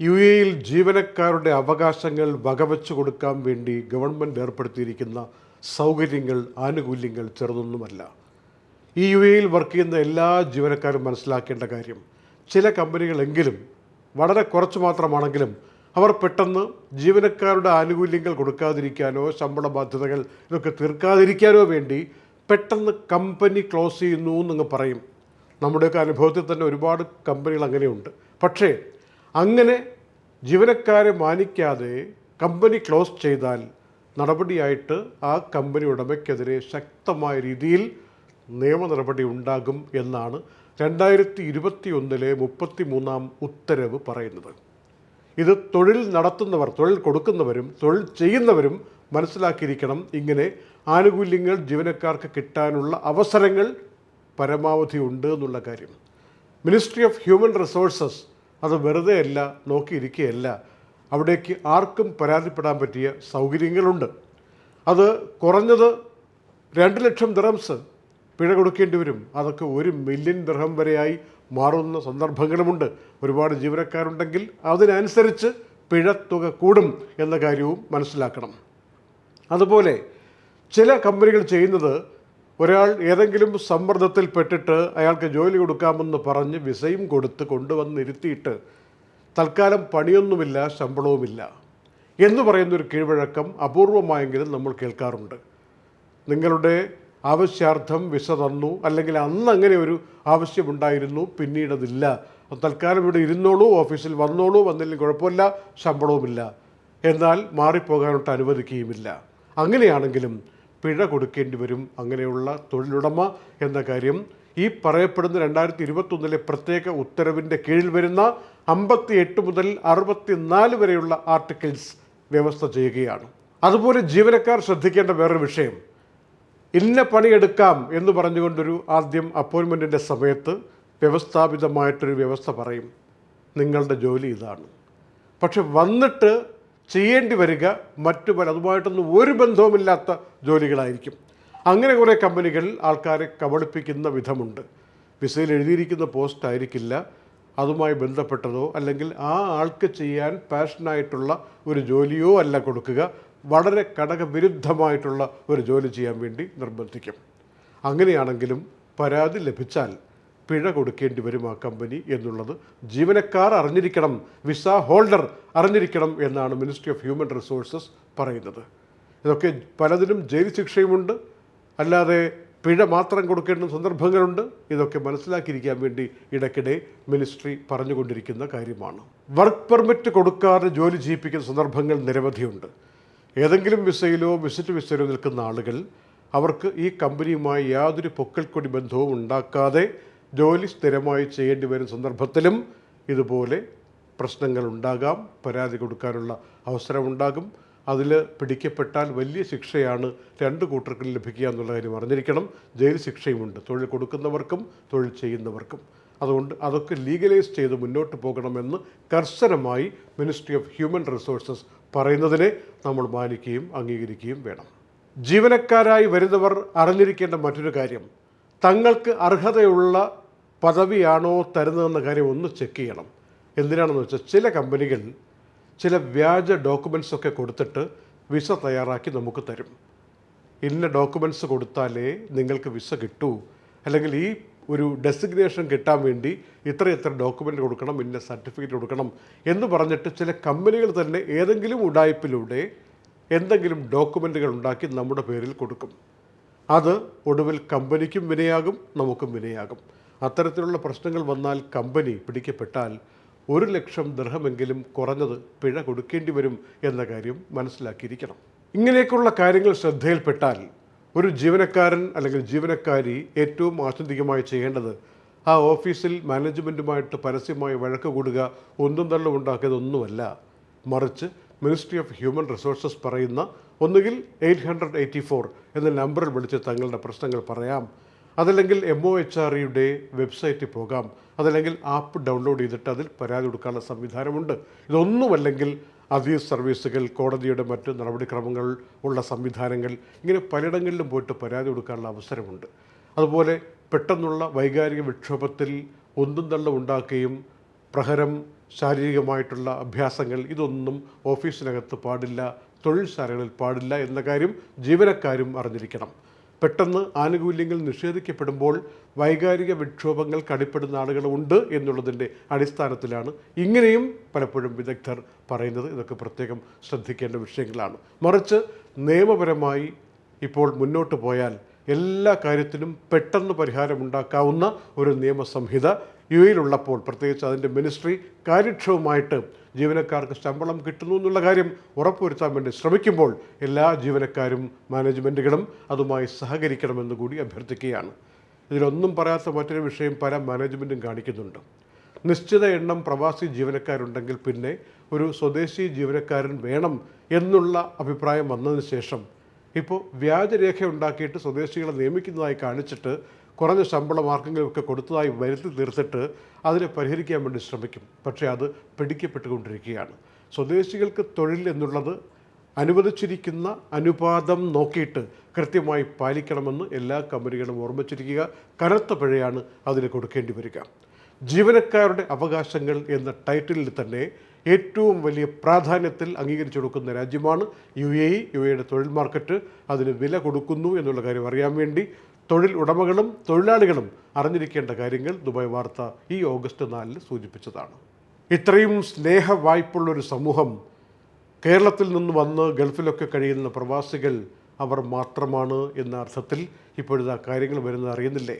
U എയിൽ ജീവനക്കാരുടെ അവകാശങ്ങൾ വകവെച്ചു കൊടുക്കാൻ വേണ്ടി ഗവൺമെന്റ് ഏർപ്പെടുത്തിയിരിക്കുന്ന സൗകര്യങ്ങൾ ആനുകൂല്യങ്ങൾ ചെറുതൊന്നുമല്ല. ഈ യു എയിൽ വർക്ക് ചെയ്യുന്ന എല്ലാ ജീവനക്കാരും മനസ്സിലാക്കേണ്ട കാര്യം ചില കമ്പനികളെങ്കിലും വളരെ കുറച്ച് മാത്രമാണെങ്കിലും അവർ പെട്ടെന്ന് ജീവനക്കാരുടെ ആനുകൂല്യങ്ങൾ കൊടുക്കാതിരിക്കാനോ ശമ്പള ബാധ്യതകൾ ഇതൊക്കെ തീർക്കാതിരിക്കാനോ വേണ്ടി പെട്ടെന്ന് കമ്പനി ക്ലോസ് ചെയ്യുന്നു എന്നങ്ങ് പറയും. നമ്മുടെയൊക്കെ അനുഭവത്തിൽ തന്നെ ഒരുപാട് കമ്പനികൾ അങ്ങനെയുണ്ട്. പക്ഷേ അങ്ങനെ ജീവനക്കാരെ മാനിക്കാതെ കമ്പനി ക്ലോസ് ചെയ്താൽ നടപടിയായിട്ട് ആ കമ്പനി ഉടമയ്ക്കെതിരെ ശക്തമായ രീതിയിൽ നിയമ നടപടി ഉണ്ടാകും എന്നാണ് രണ്ടായിരത്തി ഇരുപത്തി ഒന്നിലെ മുപ്പത്തി മൂന്നാം ഉത്തരവ് പറയുന്നത്. ഇത് തൊഴിൽ നടത്തുന്നവർ തൊഴിൽ കൊടുക്കുന്നവരും തൊഴിൽ ചെയ്യുന്നവരും മനസ്സിലാക്കിയിരിക്കണം. ഇങ്ങനെ ആനുകൂല്യങ്ങൾ ജീവനക്കാർക്ക് കിട്ടാനുള്ള അവസരങ്ങൾ പരമാവധി ഉണ്ട് എന്നുള്ള കാര്യം. മിനിസ്ട്രി ഓഫ് ഹ്യൂമൻ റിസോഴ്സസ് അത് വെറുതെ അല്ല നോക്കിയിരിക്കുകയല്ല അവിടേക്ക് ആർക്കും പരാതിപ്പെടാൻ പറ്റിയ സൗകര്യങ്ങളുണ്ട്. അത് കുറഞ്ഞത് രണ്ട് ലക്ഷം ദിറംസ് പിഴ കൊടുക്കേണ്ടി വരും. അതൊക്കെ ഒരു മില്യൺ ദിർഹം വരെയായി മാറുന്ന സന്ദർഭങ്ങളുമുണ്ട്. ഒരുപാട് ജീവനക്കാരുണ്ടെങ്കിൽ അതിനനുസരിച്ച് പിഴത്തുക കൂടും എന്ന കാര്യവും മനസ്സിലാക്കണം. അതുപോലെ ചില കമ്പനികൾ ചെയ്യുന്നത് ഒരാൾ ഏതെങ്കിലും സമ്മർദ്ദത്തിൽ പെട്ടിട്ട് അയാൾക്ക് ജോലി കൊടുക്കാമെന്ന് പറഞ്ഞ് വിസയും കൊടുത്ത് കൊണ്ടുവന്നിരുത്തിയിട്ട് തൽക്കാലം പണിയൊന്നുമില്ല ശമ്പളവുമില്ല എന്ന് പറയുന്നൊരു കീഴ്വഴക്കം അപൂർവമായെങ്കിലും നമ്മൾ കേൾക്കാറുണ്ട്. നിങ്ങളുടെ ആവശ്യാർത്ഥം വിസ തന്നു അല്ലെങ്കിൽ അന്ന് അങ്ങനെ ഒരു ആവശ്യമുണ്ടായിരുന്നു പിന്നീടതില്ല. തൽക്കാലം ഇവിടെ ഇരുന്നോളൂ ഓഫീസിൽ വന്നോളൂ വന്നില്ലെങ്കിൽ കുഴപ്പമില്ല ശമ്പളവുമില്ല. എന്നാൽ മാറിപ്പോകാനോട്ട് അനുവദിക്കുകയുമില്ല. അങ്ങനെയാണെങ്കിലും പിഴ കൊടുക്കേണ്ടി വരും അങ്ങനെയുള്ള തൊഴിലുടമ എന്ന കാര്യം ഈ പറയപ്പെടുന്ന രണ്ടായിരത്തി ഇരുപത്തൊന്നിലെ പ്രത്യേക ഉത്തരവിന്റെ കീഴിൽ വരുന്ന അമ്പത്തി എട്ട് മുതൽ അറുപത്തിനാല് വരെയുള്ള ആർട്ടിക്കിൾസ് വ്യവസ്ഥ ചെയ്യുകയാണ്. അതുപോലെ ജീവനക്കാർ ശ്രദ്ധിക്കേണ്ട വേറൊരു വിഷയം. ഇന്ന പണിയെടുക്കാം എന്ന് പറഞ്ഞുകൊണ്ടൊരു ആദ്യം അപ്പോയിൻമെന്റിന്റെ സമയത്ത് വ്യവസ്ഥാപിതമായിട്ടൊരു വ്യവസ്ഥ പറയും. നിങ്ങളുടെ ജോലി ഇതാണ്. പക്ഷെ വന്നിട്ട് ചെയ്യേണ്ടി വരിക മറ്റു പല അതുമായിട്ടൊന്നും ഒരു ബന്ധവുമില്ലാത്ത ജോലികളായിരിക്കും. അങ്ങനെ കുറേ കമ്പനികൾ ആൾക്കാരെ കബളിപ്പിക്കുന്ന വിധമുണ്ട്. വിസയിൽ എഴുതിയിരിക്കുന്ന പോസ്റ്റ് ആയിരിക്കില്ല. അതുമായി ബന്ധപ്പെട്ടതോ അല്ലെങ്കിൽ ആ ആൾക്ക് ചെയ്യാൻ പാഷനായിട്ടുള്ള ഒരു ജോലിയോ അല്ല കൊടുക്കുക. വളരെ ഘടകവിരുദ്ധമായിട്ടുള്ള ഒരു ജോലി ചെയ്യാൻ വേണ്ടി നിർബന്ധിക്കും. അങ്ങനെയാണെങ്കിലും പരാതി ലഭിച്ചാൽ പിഴ കൊടുക്കേണ്ടി വരും ആ കമ്പനി എന്നുള്ളത് ജീവനക്കാർ അറിഞ്ഞിരിക്കണം വിസ ഹോൾഡർ അറിഞ്ഞിരിക്കണം എന്നാണ് മിനിസ്ട്രി ഓഫ് ഹ്യൂമൻ റിസോഴ്സസ് പറയുന്നത്. ഇതൊക്കെ പലതിനും ജയിൽ ശിക്ഷയുമുണ്ട്. അല്ലാതെ പിഴ മാത്രം കൊടുക്കേണ്ട സന്ദർഭങ്ങളുണ്ട്. ഇതൊക്കെ മനസ്സിലാക്കിയിരിക്കാൻ വേണ്ടി ഇടയ്ക്കിടെ മിനിസ്ട്രി പറഞ്ഞുകൊണ്ടിരിക്കുന്ന കാര്യമാണ്. വർക്ക് പെർമിറ്റ് കൊടുക്കാതെ ജോലി ചെയ്യിപ്പിക്കുന്ന സന്ദർഭങ്ങൾ നിരവധിയുണ്ട്. ഏതെങ്കിലും വിസയിലോ വിസിറ്റ് വിസയിലോ നിൽക്കുന്ന ആളുകൾ അവർക്ക് ഈ കമ്പനിയുമായി യാതൊരു പൊക്കൽക്കൊടി ബന്ധവും ഉണ്ടാക്കാതെ ജോലി സ്ഥിരമായി ചെയ്യേണ്ടി വരുന്ന സന്ദർഭത്തിലും ഇതുപോലെ പ്രശ്നങ്ങൾ ഉണ്ടാകാം പരാതി കൊടുക്കാനുള്ള അവസരമുണ്ടാകും. അതിൽ പിടിക്കപ്പെട്ടാൽ വലിയ ശിക്ഷയാണ് രണ്ട് കൂട്ടർക്കും ലഭിക്കുക എന്നുള്ള കാര്യം അറിഞ്ഞിരിക്കണം. ജയിൽ ശിക്ഷയുമുണ്ട്. തൊഴിൽ കൊടുക്കുന്നവർക്കും തൊഴിൽ ചെയ്യുന്നവർക്കും. അതുകൊണ്ട് അതൊക്കെ ലീഗലൈസ് ചെയ്ത് മുന്നോട്ട് പോകണമെന്ന് കർശനമായി മിനിസ്ട്രി ഓഫ് ഹ്യൂമൻ റിസോഴ്സസ് പറയുന്നതിനെ നമ്മൾ മാനിക്കുകയും അംഗീകരിക്കുകയും വേണം. ജീവനക്കാരായി വരുന്നവർ അറിഞ്ഞിരിക്കേണ്ട മറ്റൊരു കാര്യം. തങ്ങൾക്ക് അർഹതയുള്ള പദവിയാണോ തരുന്നതെന്ന കാര്യം ഒന്ന് ചെക്ക് ചെയ്യണം. എന്തിനാണെന്ന് വെച്ചാൽ ചില കമ്പനികൾ ചില വ്യാജ ഡോക്യുമെൻസൊക്കെ കൊടുത്തിട്ട് വിസ തയ്യാറാക്കി നമുക്ക് തരും. ഇന്ന ഡോക്യുമെന്റ്സ് കൊടുത്താലേ നിങ്ങൾക്ക് വിസ കിട്ടൂ. അല്ലെങ്കിൽ ഈ ഒരു ഡെസിഗ്നേഷൻ കിട്ടാൻ വേണ്ടി ഇത്ര ഇത്ര ഡോക്യുമെന്റ് കൊടുക്കണം ഇന്ന സർട്ടിഫിക്കറ്റ് കൊടുക്കണം എന്ന് പറഞ്ഞിട്ട് ചില കമ്പനികൾ തന്നെ ഏതെങ്കിലും ഉടായ്പിലൂടെ എന്തെങ്കിലും ഡോക്യുമെന്റുകൾ ഉണ്ടാക്കി നമ്മുടെ പേരിൽ കൊടുക്കും. അത് ഒടുവിൽ കമ്പനിക്കും വിനയാകും നമുക്കും വിനയാകും. അത്തരത്തിലുള്ള പ്രശ്നങ്ങൾ വന്നാൽ കമ്പനി പിടിക്കപ്പെട്ടാൽ ഒരു ലക്ഷം ദൃഹമെങ്കിലും കുറഞ്ഞത് പിഴ കൊടുക്കേണ്ടി വരും എന്ന കാര്യം മനസ്സിലാക്കിയിരിക്കണം. ഇങ്ങനെയൊക്കെയുള്ള കാര്യങ്ങൾ ശ്രദ്ധയിൽപ്പെട്ടാൽ ഒരു ജീവനക്കാരൻ അല്ലെങ്കിൽ ജീവനക്കാരി ഏറ്റവും ആത്യന്തികമായി ചെയ്യേണ്ടത് ആ ഓഫീസിൽ മാനേജ്മെന്റുമായിട്ട് പരസ്യമായി വഴക്ക് കൂടുക ഒന്നും തള്ളും ഉണ്ടാക്കിയതൊന്നുമല്ല. മറിച്ച് മിനിസ്ട്രി ഓഫ് ഹ്യൂമൻ റിസോഴ്സസ് പറയുന്ന ഒന്നുകിൽ എയ്റ്റ് ഹൺഡ്രഡ് എയ്റ്റി ഫോർ എന്ന നമ്പറിൽ വിളിച്ച് തങ്ങളുടെ പ്രശ്നങ്ങൾ പറയാം. അതല്ലെങ്കിൽ എം ഒ എച്ച് ആർ ഇയുടെ വെബ്സൈറ്റിൽ പോകാം. അതല്ലെങ്കിൽ ആപ്പ് ഡൗൺലോഡ് ചെയ്തിട്ട് അതിൽ പരാതി കൊടുക്കാനുള്ള സംവിധാനമുണ്ട്. ഇതൊന്നുമല്ലെങ്കിൽ അതീസ് സർവീസുകൾ കോടതിയുടെ മറ്റ് നടപടിക്രമങ്ങൾ ഉള്ള സംവിധാനങ്ങൾ ഇങ്ങനെ പലയിടങ്ങളിലും പോയിട്ട് പരാതി കൊടുക്കാനുള്ള അവസരമുണ്ട്. അതുപോലെ പെട്ടെന്നുള്ള വൈകാരിക വിക്ഷോഭത്തിൽ ഒന്നും തള്ള ഉണ്ടാക്കുകയും പ്രഹരം ശാരീരികമായിട്ടുള്ള അഭ്യാസങ്ങൾ ഇതൊന്നും ഓഫീസിനകത്ത് പാടില്ല തൊഴിൽ തൊഴിൽശാലകളിൽ പാടില്ല എന്ന കാര്യം ജീവനക്കാരും അറിഞ്ഞിരിക്കണം. പെട്ടെന്ന് ആനുകൂല്യങ്ങൾ നിഷേധിക്കപ്പെടുമ്പോൾ വൈകാരിക വിക്ഷോഭങ്ങൾ കടിപ്പെടുന്ന ആളുകളുണ്ട് എന്നുള്ളതിന്റെ അടിസ്ഥാനത്തിലാണ് ഇങ്ങനെയും പലപ്പോഴും വിദഗ്ധർ പറയുന്നത്. ഇതൊക്കെ പ്രത്യേകം ശ്രദ്ധിക്കേണ്ട വിഷയങ്ങളാണ്. മറിച്ച് നിയമപരമായി ഇപ്പോൾ മുന്നോട്ട് പോയാൽ എല്ലാ കാര്യത്തിനും പെട്ടെന്ന് പരിഹാരമുണ്ടാക്കാവുന്ന ഒരു നിയമസംഹിത യു എയിലുള്ളപ്പോൾ പ്രത്യേകിച്ച് അതിന്റെ മിനിസ്ട്രി കാര്യക്ഷമമായിട്ട് ജീവനക്കാർക്ക് ശമ്പളം കിട്ടുന്നു എന്നുള്ള കാര്യം ഉറപ്പുവരുത്താൻ വേണ്ടി ശ്രമിക്കുമ്പോൾ എല്ലാ ജീവനക്കാരും മാനേജ്മെന്റുകളും അതുമായി സഹകരിക്കണമെന്ന് കൂടി അഭ്യർത്ഥിക്കുകയാണ്. ഇതിലൊന്നും പറയാത്ത മറ്റൊരു വിഷയം പല മാനേജ്മെന്റും കാണിക്കുന്നുണ്ട്. നിശ്ചിത എണ്ണം പ്രവാസി ജീവനക്കാരുണ്ടെങ്കിൽ പിന്നെ ഒരു സ്വദേശി ജീവനക്കാരൻ വേണം എന്നുള്ള അഭിപ്രായം വന്നതിന് ശേഷം ഇപ്പോൾ വ്യാജരേഖ ഉണ്ടാക്കിയിട്ട് സ്വദേശികളെ നിയമിക്കുന്നതായി കാണിച്ചിട്ട് കുറഞ്ഞ ശമ്പളം ആർക്കെങ്കിലുമൊക്കെ കൊടുത്തതായി വരുത്തി തീർത്തിട്ട് അതിനെ പരിഹരിക്കാൻ വേണ്ടി ശ്രമിക്കും. പക്ഷേ അത് പിടിക്കപ്പെട്ടുകൊണ്ടിരിക്കുകയാണ്. സ്വദേശികൾക്ക് തൊഴിൽ എന്നുള്ളത് അനുവദിച്ചിരിക്കുന്ന അനുപാതം നോക്കിയിട്ട് കൃത്യമായി പാലിക്കണമെന്ന് എല്ലാ കമ്പനികളും ഓർമ്മിച്ചിരിക്കുക. കനത്ത പിഴയാണ് അതിന് കൊടുക്കേണ്ടി വരിക. ജീവനക്കാരുടെ അവകാശങ്ങൾ എന്ന ടൈറ്റിലിൽ തന്നെ ഏറ്റവും വലിയ പ്രാധാന്യത്തിൽ അംഗീകരിച്ചു കൊടുക്കുന്ന രാജ്യമാണ് യു എ ഇ യു എയുടെ തൊഴിൽ മാർക്കറ്റ്. അതിന് വില കൊടുക്കുന്നു എന്നുള്ള കാര്യം അറിയാൻ വേണ്ടി തൊഴിൽ ഉടമകളും തൊഴിലാളികളും അറിഞ്ഞിരിക്കേണ്ട കാര്യങ്ങൾ ദുബായ് വാർത്ത ഈ ഓഗസ്റ്റ് നാലിന് സൂചിപ്പിച്ചതാണ്. ഇത്രയും സ്നേഹ വായ്പുള്ളൊരു സമൂഹം കേരളത്തിൽ നിന്ന് വന്ന് ഗൾഫിലൊക്കെ കഴിയുന്ന പ്രവാസികൾ അവർ മാത്രമാണ് എന്ന അർത്ഥത്തിൽ ഇപ്പോഴിതാ കാര്യങ്ങൾ വരുന്നത് അറിയുന്നില്ലേ?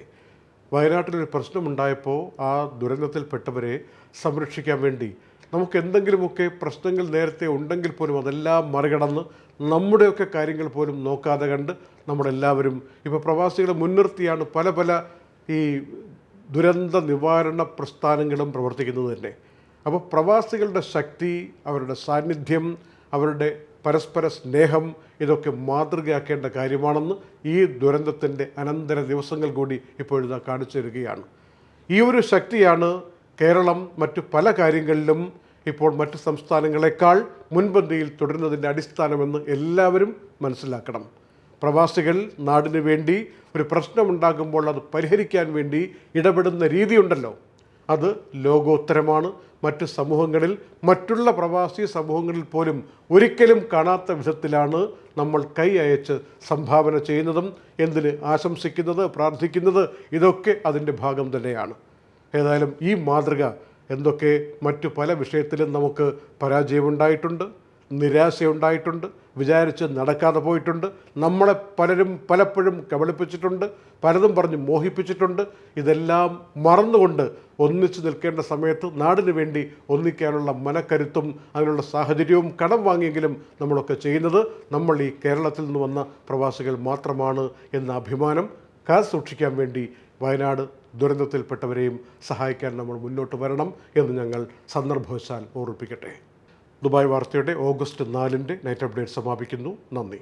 വയനാട്ടിലൊരു പ്രശ്നമുണ്ടായപ്പോൾ ആ ദുരന്തത്തിൽപ്പെട്ടവരെ സംരക്ഷിക്കാൻ വേണ്ടി നമുക്ക് എന്തെങ്കിലുമൊക്കെ പ്രശ്നങ്ങൾ നേരത്തെ ഉണ്ടെങ്കിൽ പോലും അതെല്ലാം മറികടന്ന് നമ്മുടെയൊക്കെ കാര്യങ്ങൾ പോലും നോക്കാതെ കണ്ട് നമ്മളെല്ലാവരും ഇപ്പോൾ പ്രവാസികളെ മുൻനിർത്തിയാണ് പല പല ഈ ദുരന്ത നിവാരണ പ്രസ്ഥാനങ്ങളും പ്രവർത്തിക്കുന്നത് തന്നെ. അപ്പോൾ പ്രവാസികളുടെ ശക്തി അവരുടെ സാന്നിധ്യം അവരുടെ പരസ്പര സ്നേഹം ഇതൊക്കെ മാതൃകയാക്കേണ്ട കാര്യമാണെന്ന് ഈ ദുരന്തത്തിന്റെ അനന്തര ദിവസങ്ങൾ കൂടി ഇപ്പോഴിതാ കാണിച്ചു തരികയാണ്. ഈ ഒരു ശക്തിയാണ് കേരളം മറ്റു പല കാര്യങ്ങളിലും ഇപ്പോൾ മറ്റു സംസ്ഥാനങ്ങളെക്കാൾ മുൻപന്തിയിൽ തുടരുന്നതിന്റെ അടിസ്ഥാനമെന്ന് എല്ലാവരും മനസ്സിലാക്കണം. പ്രവാസികൾ നാടിന് വേണ്ടി ഒരു പ്രശ്നമുണ്ടാകുമ്പോൾ അത് പരിഹരിക്കാൻ വേണ്ടി ഇടപെടുന്ന രീതിയുണ്ടല്ലോ. അത് ലോകോത്തരമാണ്. മറ്റ് സമൂഹങ്ങളിൽ മറ്റുള്ള പ്രവാസി സമൂഹങ്ങളിൽ പോലും ഒരിക്കലും കാണാത്ത വിധത്തിലാണ് നമ്മൾ കൈ അയച്ച് സംഭാവന ചെയ്യുന്നതും എന്തിന് ആശംസിക്കുന്നത് പ്രാർത്ഥിക്കുന്നത് ഇതൊക്കെ അതിന്റെ ഭാഗം തന്നെയാണ്. ഏതായാലും ഈ മാതൃക എന്തൊക്കെ മറ്റു പല വിഷയത്തിലും നമുക്ക് പരാജയമുണ്ടായിട്ടുണ്ട് നിരാശയുണ്ടായിട്ടുണ്ട് വിചാരിച്ച് നടക്കാതെ പോയിട്ടുണ്ട് നമ്മളെ പലരും പലപ്പോഴും കബളിപ്പിച്ചിട്ടുണ്ട് പലതും പറഞ്ഞ് മോഹിപ്പിച്ചിട്ടുണ്ട്. ഇതെല്ലാം മറന്നുകൊണ്ട് ഒന്നിച്ചു നിൽക്കേണ്ട സമയത്ത് നാടിനു വേണ്ടി ഒന്നിക്കാനുള്ള മനക്കരുത്തും അതിനുള്ള സാഹചര്യവും കടം വാങ്ങിയെങ്കിലും നമ്മളൊക്കെ ചെയ്യുന്നത് നമ്മൾ ഈ കേരളത്തിൽ നിന്ന് വന്ന പ്രവാസികൾ മാത്രമാണ് എന്ന അഭിമാനം കാത്തു സൂക്ഷിക്കാൻ വേണ്ടി വയനാട് ദുരന്തത്തിൽപ്പെട്ടവരെയും സഹായിക്കാൻ നമ്മൾ മുന്നോട്ട് വരണം എന്ന് ഞങ്ങൾ സന്ദർഭവശാൽ ഓർമ്മിപ്പിക്കട്ടെ. ദുബായ് വാർത്തയുടെ ഓഗസ്റ്റ് നാലിന്റെ നൈറ്റ് അപ്ഡേറ്റ് സമാപിക്കുന്നു. നന്ദി.